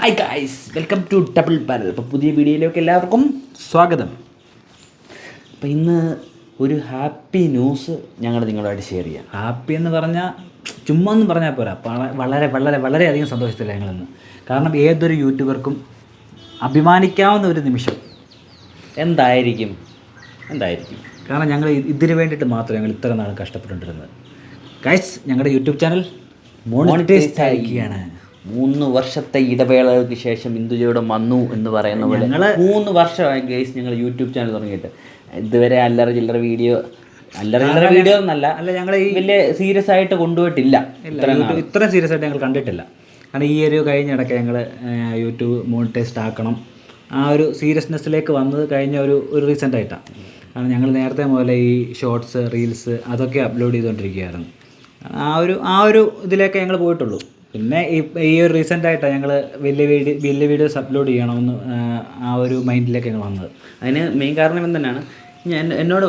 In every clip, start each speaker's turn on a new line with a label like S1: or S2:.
S1: Hi guys welcome to double barrel അപ്പോൾ പുതിയ വീഡിയോയിലേക്ക് എല്ലാവർക്കും സ്വാഗതം. അപ്പോൾ ഇന്ന് ഒരു ഹാപ്പി ന്യൂസ് ഞങ്ങൾ നിങ്ങളുമായിട്ട് ഷെയർ ചെയ്യാം.
S2: ഹാപ്പി എന്ന് പറഞ്ഞാൽ ചുമ്മാ എന്ന് പറഞ്ഞാൽ പോരാ. വളരെ വളരെ വളരെയധികം സന്തോഷത്തില്ല ഞങ്ങളിന്ന് കാരണം ഏതൊരു യൂട്യൂബർക്കും അഭിമാനിക്കാവുന്ന ഒരു നിമിഷം.
S1: എന്തായിരിക്കും? എന്തായിരിക്കും?
S2: കാരണം ഞങ്ങൾ ഇതിന് വേണ്ടിയിട്ട് മാത്രം ഞങ്ങൾ ഇത്ര നാൾ കഷ്ടപ്പെട്ടുകൊണ്ടിരുന്നത്. ഗൈസ് ഞങ്ങളുടെ യൂട്യൂബ് ചാനൽ മോണിറ്റൈസ് ആയിരിക്കുകയാണ്.
S1: മൂന്ന് വർഷത്തെ ഇടവേളകൾക്ക് ശേഷം ഇന്ദുജയുടെ വന്നു എന്ന് പറയുന്ന പോലെ.
S2: ഞങ്ങൾ
S1: മൂന്ന് വർഷമായി ഗേസ് ഞങ്ങൾ യൂട്യൂബ് ചാനൽ തുടങ്ങിയിട്ട്. ഇതുവരെ അല്ലറ ചില്ലറ വീഡിയോ അല്ലറ ചില്ലറ വീഡിയോ എന്നല്ല.
S2: അല്ല ഞങ്ങൾ ഈ
S1: വലിയ സീരിയസ് ആയിട്ട് കൊണ്ടുപോയിട്ടില്ല.
S2: ഇത്ര സീരിയസ് ആയിട്ട് ഞങ്ങൾ കണ്ടിട്ടില്ല. കാരണം ഈ ഒരു കഴിഞ്ഞ ഇടയ്ക്ക് ഞങ്ങൾ യൂട്യൂബ് മോണിറ്റൈസ്ഡ് ആക്കണം. ആ ഒരു സീരിയസ്നെസ്സിലേക്ക് വന്നത് കഴിഞ്ഞ ഒരു ഒരു റീസെന്റ് ആയിട്ടാണ് കാരണം ഞങ്ങൾ നേരത്തെ മുതലേ ഈ ഷോർട്സ് റീൽസ് അതൊക്കെ അപ്ലോഡ് ചെയ്തുകൊണ്ടിരിക്കുകയായിരുന്നു ആ ഒരു ആ ഒരു ഇതിലേക്ക് ഞങ്ങൾ പോയിട്ടുള്ളൂ. പിന്നെ ഈ ഒരു റീസെന്റ് ആയിട്ടാണ് ഞങ്ങൾ വലിയ വീഡിയോ വലിയ വീഡിയോസ് അപ്ലോഡ് ചെയ്യണമെന്ന് ആ, ഒരു മൈൻഡിലേക്ക് ഞങ്ങൾ വന്നത്.
S1: അതിന് മെയിൻ കാരണം എന്തെന്നാണ് ഞാൻ എന്നോട്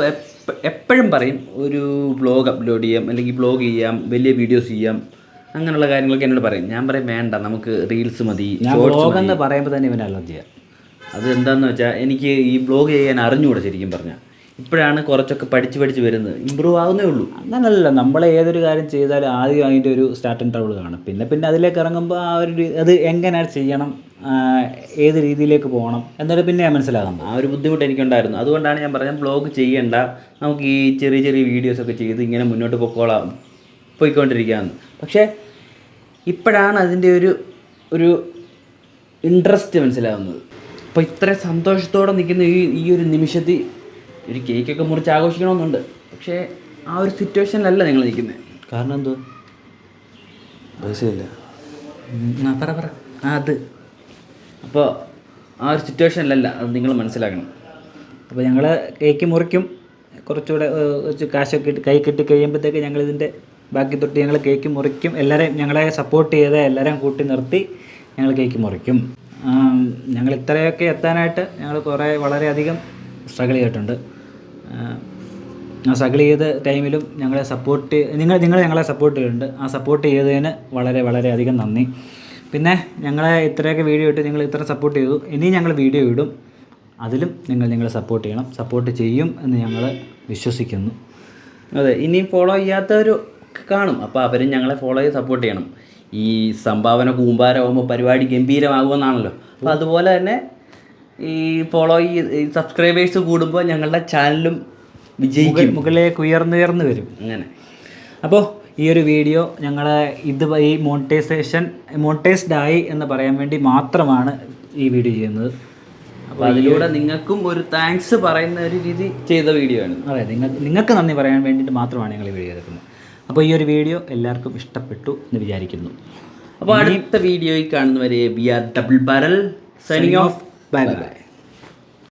S1: എപ്പോഴും പറയും ഒരു ബ്ലോഗ് അപ്ലോഡ് ചെയ്യാം അല്ലെങ്കിൽ ബ്ലോഗ് ചെയ്യാം വലിയ വീഡിയോസ് ചെയ്യാം അങ്ങനെയുള്ള കാര്യങ്ങളൊക്കെ എന്നോട് പറയും. ഞാൻ പറയും വേണ്ട നമുക്ക് റീൽസ് മതി
S2: ബ്ലോഗ് എന്ന് പറയുമ്പോൾ തന്നെ ഇവനല്ല അലർജിയാണ്
S1: അത് എന്താണെന്ന് വെച്ചാൽ എനിക്ക് ഈ ബ്ലോഗ് ചെയ്യാൻ അറിഞ്ഞുകൂടെ ശരിക്കും പറഞ്ഞാൽ ഇപ്പോഴാണ് കുറച്ചൊക്കെ പഠിച്ച് പഠിച്ച് വരുന്നത്. ഇമ്പ്രൂവ് ആകുന്നേ ഉള്ളൂ.
S2: അങ്ങനല്ല നമ്മൾ ഏതൊരു കാര്യം ചെയ്താലും ആദ്യം അതിന്റെ ഒരു സ്റ്റാർട്ടിങ് ട്രബിൾ കാണും. പിന്നെ പിന്നെ അതിലേക്ക് ഇറങ്ങുമ്പോൾ ആ ഒരു അത് എങ്ങനെ ചെയ്യണം ഏത് രീതിയിലേക്ക് പോകണം എന്നിട്ട് പിന്നെ മനസ്സിലാകാം
S1: ആ ഒരു ബുദ്ധിമുട്ട് എനിക്കുണ്ടായിരുന്നു. അതുകൊണ്ടാണ് ഞാൻ പറഞ്ഞത് ബ്ലോഗ് ചെയ്യണ്ട. നമുക്ക് ഈ ചെറിയ ചെറിയ വീഡിയോസൊക്കെ ചെയ്ത് ഇങ്ങനെ മുന്നോട്ട് പൊക്കോളാം. പോയിക്കൊണ്ടിരിക്കുകയാണ് പക്ഷേ ഇപ്പോഴാണ് അതിന്റെ ഒരു ഒരു ഇൻട്രസ്റ്റ് മനസ്സിലാകുന്നത് അപ്പോൾ ഇത്ര സന്തോഷത്തോടെ നിൽക്കുന്ന ഈ ഈ ഒരു നിമിഷത്തിൽ ഒരു കേക്കൊക്കെ മുറിച്ച് ആഘോഷിക്കണമെന്നുണ്ട്. പക്ഷേ ആ ഒരു സിറ്റുവേഷനിലല്ല നിങ്ങൾ നിൽക്കുന്നത്
S2: കാരണം എന്തോ
S1: പൈസയില്ല. പറ പറ. ആ അത്. അപ്പോൾ ആ ഒരു സിറ്റുവേഷനിലല്ല അത് നിങ്ങൾ മനസ്സിലാക്കണം.
S2: അപ്പോൾ ഞങ്ങൾ കേക്ക് മുറിക്കും കുറച്ചുകൂടെ കുറച്ച് കാശൊക്കെ ഇട്ട് കൈ കെട്ടി കഴിയുമ്പോഴത്തേക്ക് ഞങ്ങളിതിന്റെ ബാക്കി തൊട്ട് ഞങ്ങൾ കേക്ക് മുറിക്കും. എല്ലാവരെയും ഞങ്ങളെ സപ്പോർട്ട് ചെയ്ത് എല്ലാവരെയും കൂട്ടി നിർത്തി ഞങ്ങൾ കേക്ക് മുറിക്കും. ഞങ്ങൾ ഇത്രയൊക്കെ എത്താനായിട്ട് ഞങ്ങൾ കുറേ വളരെയധികം സ്ട്രഗിൾ ചെയ്തിട്ടുണ്ട്. ആ, സ്ട്രഗിൾ ചെയ്ത ടൈമിലും ഞങ്ങളെ സപ്പോർട്ട് നിങ്ങൾ നിങ്ങൾ ഞങ്ങളെ സപ്പോർട്ട് ചെയ്തിട്ടുണ്ട്. ആ സപ്പോർട്ട് ചെയ്തതിന് വളരെ വളരെ അധികം നന്ദി. പിന്നെ ഞങ്ങളെ ഇത്രയൊക്കെ വീഡിയോ ഇട്ട് നിങ്ങൾ ഇത്ര സപ്പോർട്ട് ചെയ്തു. ഇനി ഞങ്ങൾ വീഡിയോ ഇടും. അതിലും നിങ്ങൾ ഞങ്ങളെ സപ്പോർട്ട് ചെയ്യണം. സപ്പോർട്ട് ചെയ്യും എന്ന് ഞങ്ങൾ വിശ്വസിക്കുന്നു.
S1: അതെ ഇനിയും ഫോളോ ചെയ്യാത്തവർ കാണും. അപ്പോൾ അവരും ഞങ്ങളെ ഫോളോ ചെയ്ത് സപ്പോർട്ട് ചെയ്യണം. ഈ സംഭാവന കൂമ്പാരമാകുമ്പോൾ പരിപാടി ഗംഭീരമാകുമെന്നാണല്ലോ. അപ്പോൾ അതുപോലെ തന്നെ ഈ ഫോളോ ഈ സബ്സ്ക്രൈബേഴ്സ് കൂടുമ്പോൾ ഞങ്ങളുടെ ചാനലും വിജയിക്കും.
S2: മുകളിലേക്ക് ഉയർന്നുയർന്നു വരും.
S1: അങ്ങനെ.
S2: അപ്പോൾ ഈ ഒരു വീഡിയോ ഞങ്ങൾ ഇത് ഈ മോണിറ്റൈസേഷൻ മോണിറ്റൈസ്ഡ് ആയി എന്ന് പറയാൻ വേണ്ടി മാത്രമാണ് ഈ വീഡിയോ ചെയ്യുന്നത്.
S1: അപ്പോൾ അതിലൂടെ നിങ്ങൾക്കും ഒരു താങ്ക്സ് പറയുന്ന ഒരു രീതി ചെയ്ത വീഡിയോ ആണ്.
S2: അതെ നിങ്ങൾ നിങ്ങൾക്ക് നന്ദി പറയാൻ വേണ്ടിയിട്ട് മാത്രമാണ് ഞങ്ങൾ ഈ വീഡിയോ എടുക്കുന്നത്. അപ്പോൾ ഈ ഒരു വീഡിയോ എല്ലാവർക്കും ഇഷ്ടപ്പെട്ടു എന്ന് വിചാരിക്കുന്നു.
S1: അപ്പോൾ അടുത്ത വീഡിയോയിൽ കാണുന്നവരെ B R double barrel signing off
S2: bye bye